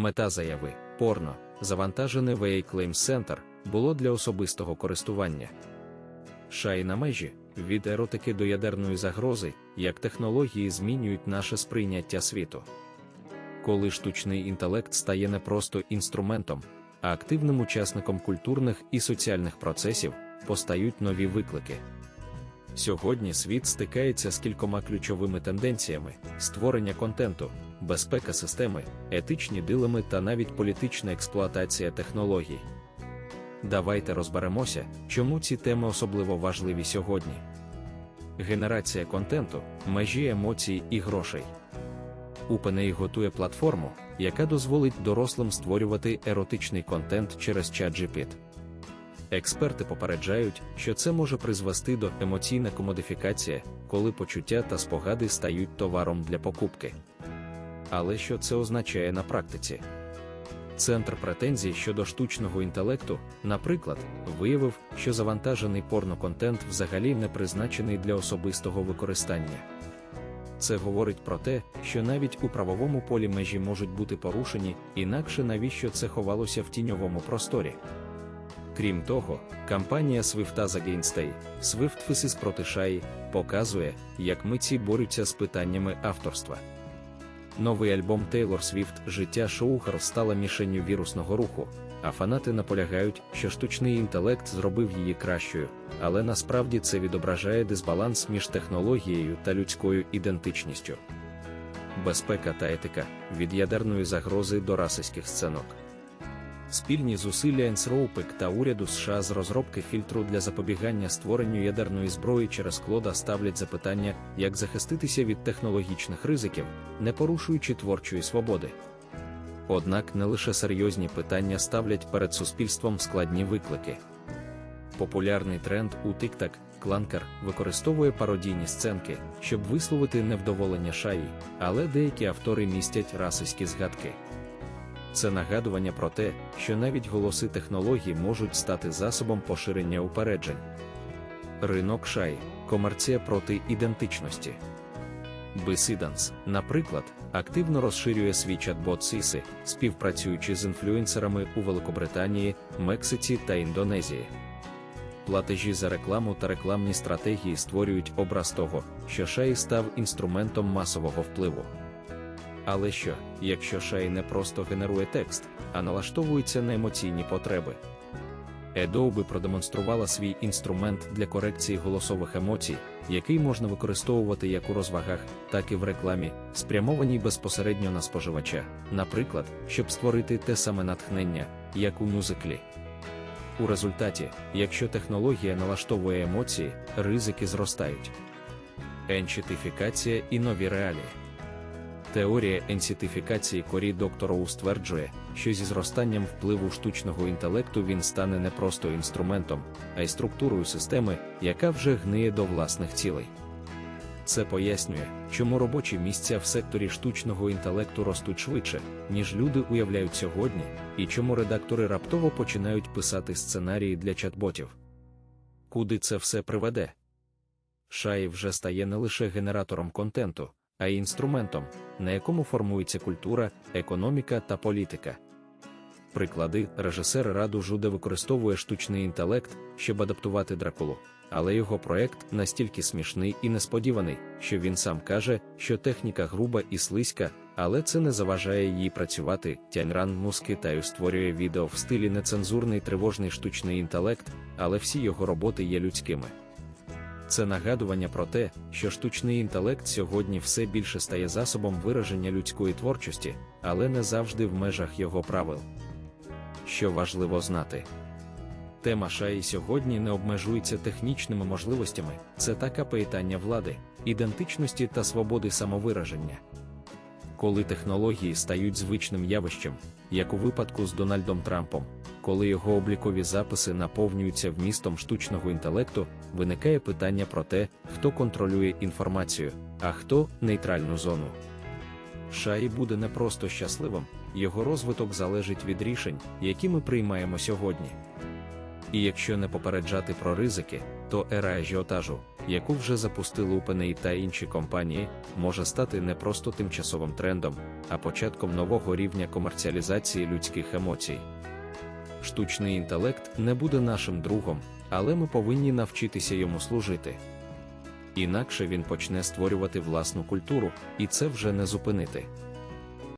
Мета заяви порно, завантажене в AA Claims Center, було для особистого користування. Шаї на межі від еротики до ядерної загрози, як технології змінюють наше сприйняття світу. Коли штучний інтелект стає не просто інструментом, а активним учасником культурних і соціальних процесів, постають нові виклики. Сьогодні світ стикається з кількома ключовими тенденціями: створення контенту, безпека системи, етичні дилеми та навіть політична експлуатація технологій. Давайте розберемося, чому ці теми особливо важливі сьогодні. Генерація контенту, межі емоцій і грошей. OpenAI готує платформу, яка дозволить дорослим створювати еротичний контент через ChatGPT. Експерти попереджають, що це може призвести до емоційна комодифікація, коли почуття та спогади стають товаром для покупки. Але що це означає на практиці? Центр претензій щодо штучного інтелекту, наприклад, виявив, що завантажений порноконтент взагалі не призначений для особистого використання. Це говорить про те, що навіть у правовому полі межі можуть бути порушені, інакше навіщо це ховалося в тіньовому просторі. Крім того, кампанія Свифта за Гейнстей, Faces проти Шаї, показує, як митці борються з питаннями авторства. Новий альбом Тейлор Свіфт Життя Шоухар стала мішенню вірусного руху, а фанати наполягають, що штучний інтелект зробив її кращою, але насправді це відображає дисбаланс між технологією та людською ідентичністю. Безпека та етика від ядерної загрози до расистських сценок. Спільні зусилля Енсроупек та уряду США з розробки фільтру для запобігання створенню ядерної зброї через клода ставлять запитання, як захиститися від технологічних ризиків, не порушуючи творчої свободи. Однак не лише серйозні питання ставлять перед суспільством складні виклики. Популярний тренд у TikTok, кланкер використовує пародійні сценки, щоб висловити невдоволення шаї, але деякі автори містять расистські згадки. Це нагадування про те, що навіть голоси технологій можуть стати засобом поширення упереджень. Ринок шай, комерція проти ідентичності. Бисиданс, наприклад, активно розширює свій чат-бот Сіси, співпрацюючи з інфлюенсерами у Великобританії, Мексиці та Індонезії. Платежі за рекламу та рекламні стратегії створюють образ того, що шай став інструментом масового впливу. Але що, якщо Шай не просто генерує текст, а налаштовується на емоційні потреби? Adobe продемонструвала свій інструмент для корекції голосових емоцій, який можна використовувати як у розвагах, так і в рекламі, спрямованій безпосередньо на споживача, наприклад, щоб створити те саме натхнення, як у мюзиклі. У результаті, якщо технологія налаштовує емоції, ризики зростають. Енчитифікація і нові реалії. Теорія енсітифікації корі доктороу стверджує, що зі зростанням впливу штучного інтелекту він стане не просто інструментом, а й структурою системи, яка вже гниє до власних цілей. Це пояснює, чому робочі місця в секторі штучного інтелекту ростуть швидше, ніж люди уявляють сьогодні, і чому редактори раптово починають писати сценарії для чат-ботів. Куди це все приведе? Шаї вже стає не лише генератором контенту а й інструментом, на якому формується культура, економіка та політика. Приклади, режисер Раду Жуде використовує штучний інтелект, щоб адаптувати дракулу, але його проект настільки смішний і несподіваний, що він сам каже, що техніка груба і слизька, але це не заважає їй працювати. Тяньран Му з Китаю створює відео в стилі нецензурний тривожний штучний інтелект, але всі його роботи є людськими. Це нагадування про те, що штучний інтелект сьогодні все більше стає засобом вираження людської творчості, але не завжди в межах його правил. Що важливо знати. Тема шаї сьогодні не обмежується технічними можливостями, це така питання влади, ідентичності та свободи самовираження. Коли технології стають звичним явищем, як у випадку з Дональдом Трампом коли його облікові записи наповнюються вмістом штучного інтелекту, виникає питання про те, хто контролює інформацію, а хто нейтральну зону. Шаї буде не просто щасливим, його розвиток залежить від рішень, які ми приймаємо сьогодні. І якщо не попереджати про ризики, то ера ажіотажу, яку вже запустили OpenAI та інші компанії, може стати не просто тимчасовим трендом, а початком нового рівня комерціалізації людських емоцій. Штучний інтелект не буде нашим другом, але ми повинні навчитися йому служити. Інакше він почне створювати власну культуру, і це вже не зупинити.